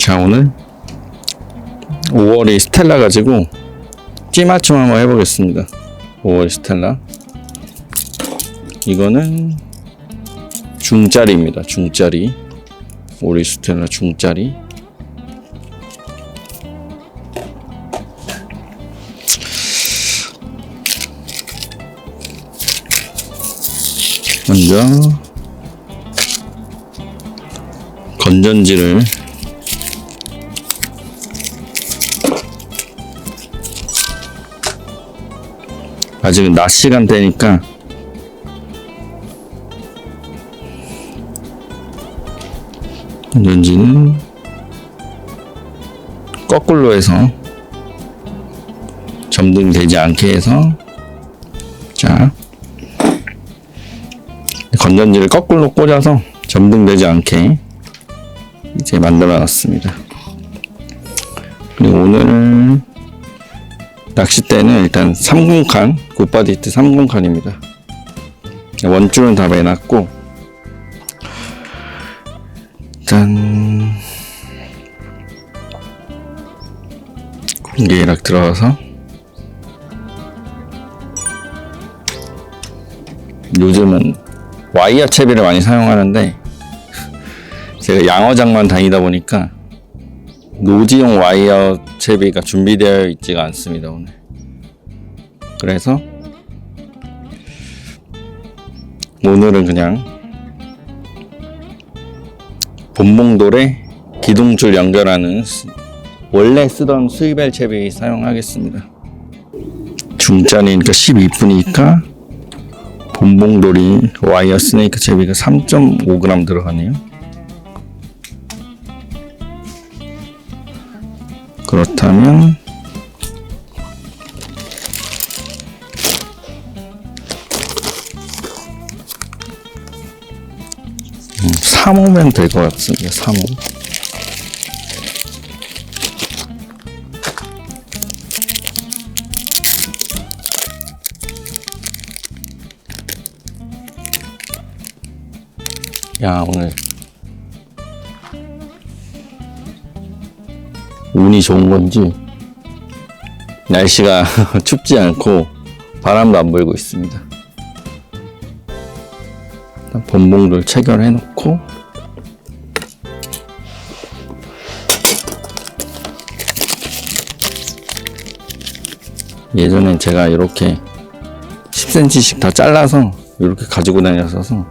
자 오늘 5월이 스텔라 가지고 찌맞춤 한번 해보겠습니다. 5월 스텔라. 이거는 중짜리입니다. 중짜리. 오리 스텔라 중짜리. 먼저 건전지를 아직은 낮 시간대니까. 건전지는 거꾸로 해서 점등되지 않게 해서. 자. 건전지를 거꾸로 꽂아서 점등되지 않게 이제 만들어 놨습니다. 그리고 오늘 낚싯대는 일단 3군칸 굿바디 히트 3군칸입니다. 원줄은 다 매놨고 일단 공기락 들어가서 요즘은 와이어 채비를 많이 사용하는데 제가 양어장만 다니다 보니까 노지용 와이어 채비가 준비되어 있지가 않습니다 오늘. 그래서 오늘은 그냥 본몽돌에 기둥줄 연결하는 스- 원래 쓰던 스위벨 채비 사용하겠습니다. 중짜리니까 12분이니까 본몽돌이 와이어 스네이크 채비가 3.5g 들어가네요 그렇다면 음, 3호면 될 것 같습니다. 3호. 야 오늘 운이 좋은 건지 날씨가 춥지 않고 바람도 안 불고 있습니다. 본봉돌 체결해 놓고 예전엔 제가 이렇게 10cm씩 다 잘라서 이렇게 가지고 다녔어서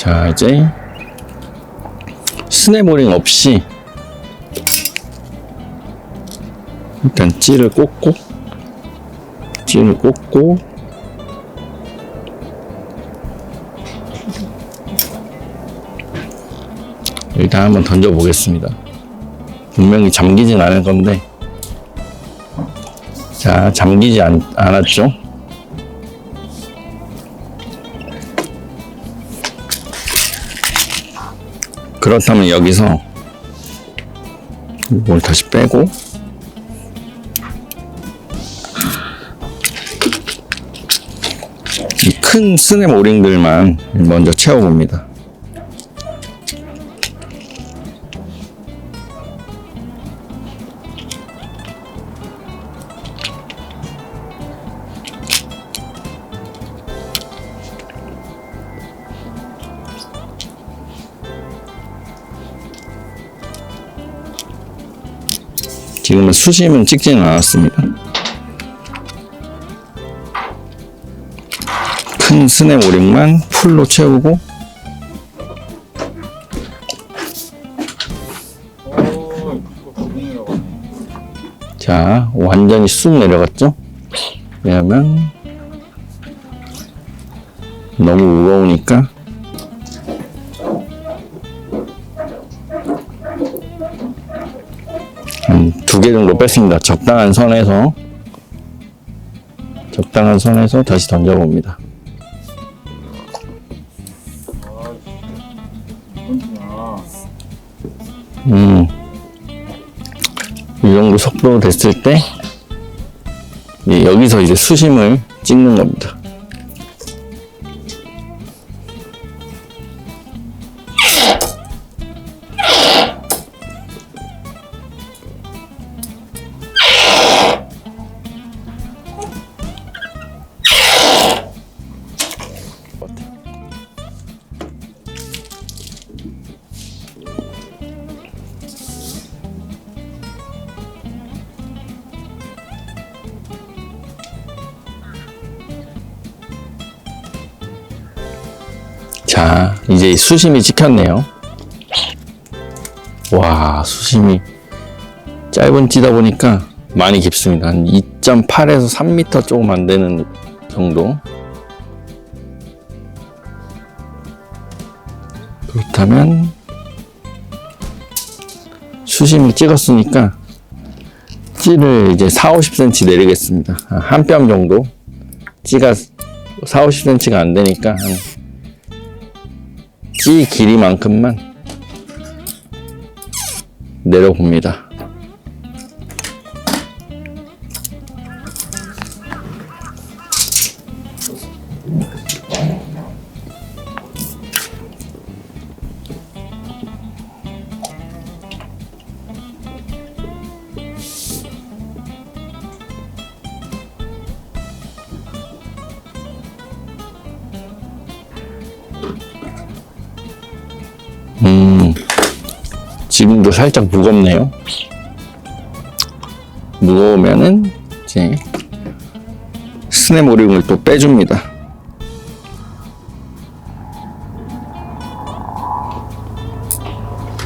자 이제 스네모링 없이 일단 찌를 꽂고 찌를 꽂고. 일단 한번 던져 보겠습니다. 분명히 잠기진 않을 건데. 자 잠기지 않, 않았죠 그렇다면 여기서 이걸 다시 빼고 이큰 스냅 오링들만 먼저 채워봅니다. 지금은 수심은 찍지는 않았습니다. 큰 스냅 오링만 풀로 채우고 자 완전히 쑥 내려갔죠? 왜냐면 너무 무거우니까 두 개 정도 뺐습니다. 적당한 선에서 적당한 선에서 다시 던져봅니다. 그렇구나. 음, 이 정도 속도 됐을 때 예, 여기서 이제 수심을 찍는 겁니다. 자, 이제 수심이 찍혔네요. 와, 수심이 짧은 찌다 보니까 많이 깊습니다. 한 2.8에서 3m 조금 안 되는 정도. 그렇다면 수심을 찍었으니까 찌를 이제 4, 50cm 내리겠습니다. 한 뼘 정도. 찌가 4, 50cm가 안 되니까 한 찌 길이만큼만 내려봅니다. 지금도 살짝 무겁네요. 무거우면은 이제 스네모링을 또 빼줍니다.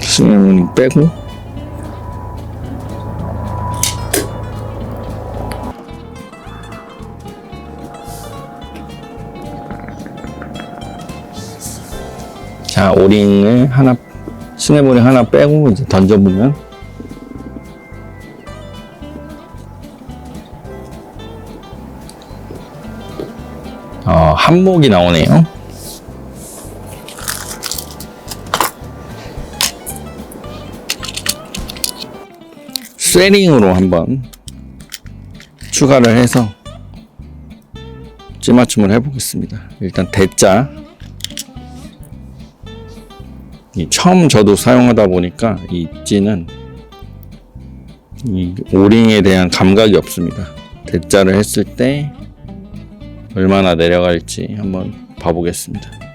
스네모링 빼고 자 오링을 하나 스네모링 하나 빼고 이제 던져보면 어, 한목이 나오네요. 쇠링으로 한번 추가를 해서 찌맞춤을 해보겠습니다. 일단 대자 이 처음 저도 사용하다 보니까 이 찌는 이 오링에 대한 감각이 없습니다. 대자를 했을 때 얼마나 내려갈지 한번 봐보겠습니다.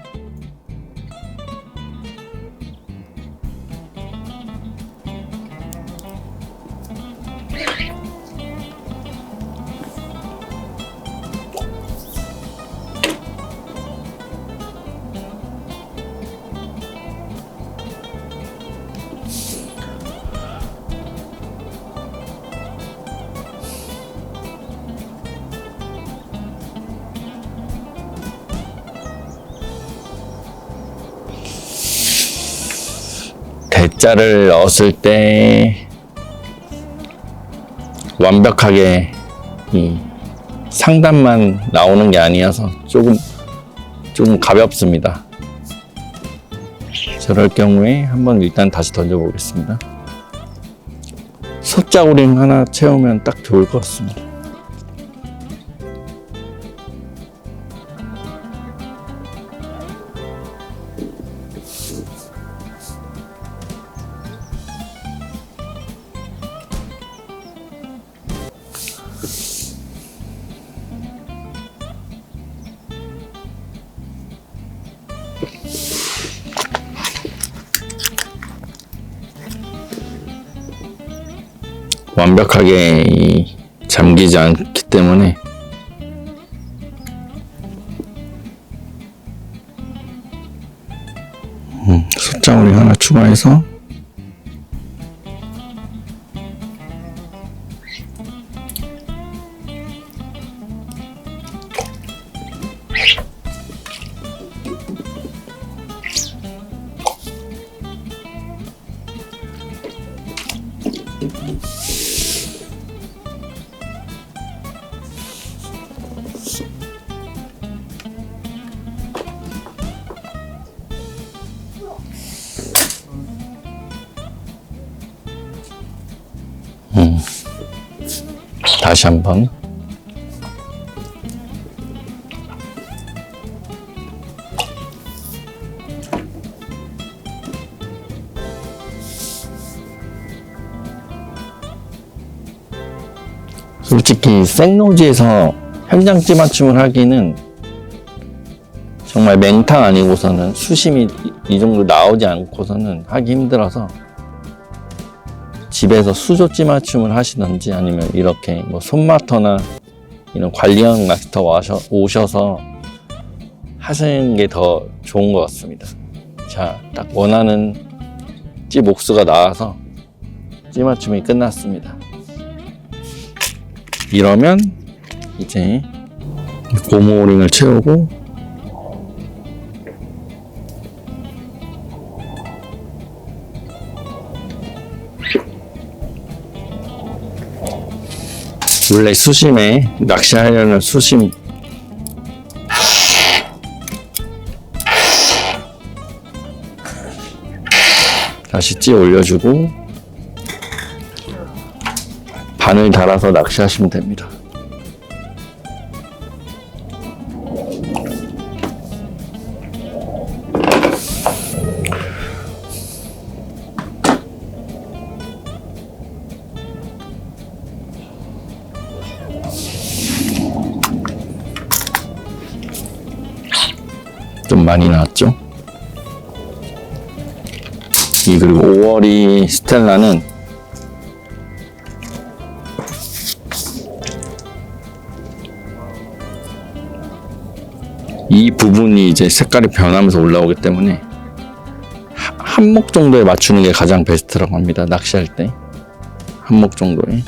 대자를 넣었을 때 완벽하게 이 상단만 나오는 게 아니어서 조금 좀 가볍습니다. 저럴 경우에 한번 일단 다시 던져 보겠습니다. 솥자구링 하나 채우면 딱 좋을 것 같습니다. 완벽하게 이 잠기지 않기 때문에 음, 솥장우리 하나 추가해서 다시 한번. 솔직히 생노지에서 현장 찌맞춤을 하기는 정말 맹탕 아니고서는 수심이 이- 이 정도 나오지 않고서는 하기 힘들어서 집에서 수조 찌맞춤을 하시던지 아니면 이렇게 뭐 손마터나 이런 관리형 마스터 와셔, 오셔서 하시는 게 더 좋은 것 같습니다. 자, 딱 원하는 찌 목수가 나와서 찌 맞춤이 끝났습니다. 이러면 이제 고무오링을 채우고 원래 수심에 낚시하려는 수심 다시 찌 올려주고 바늘 달아서 낚시하시면 됩니다. 좀 많이 나왔죠? 이 그리고 5월이 스텔라는 이 부분이 이제 색깔이 변하면서 올라오기 때문에 하- 한목 정도에 맞추는 게 가장 베스트라고 합니다. 낚시할 때 한목 정도에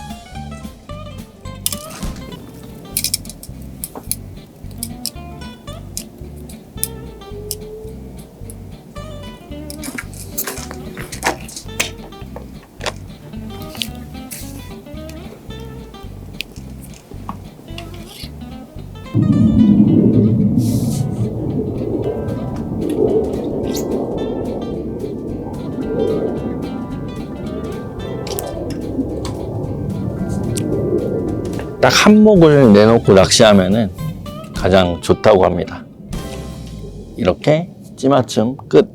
딱 한목을 내놓고 낚시하면은 가장 좋다고 합니다. 이렇게 찌맞춤 끝.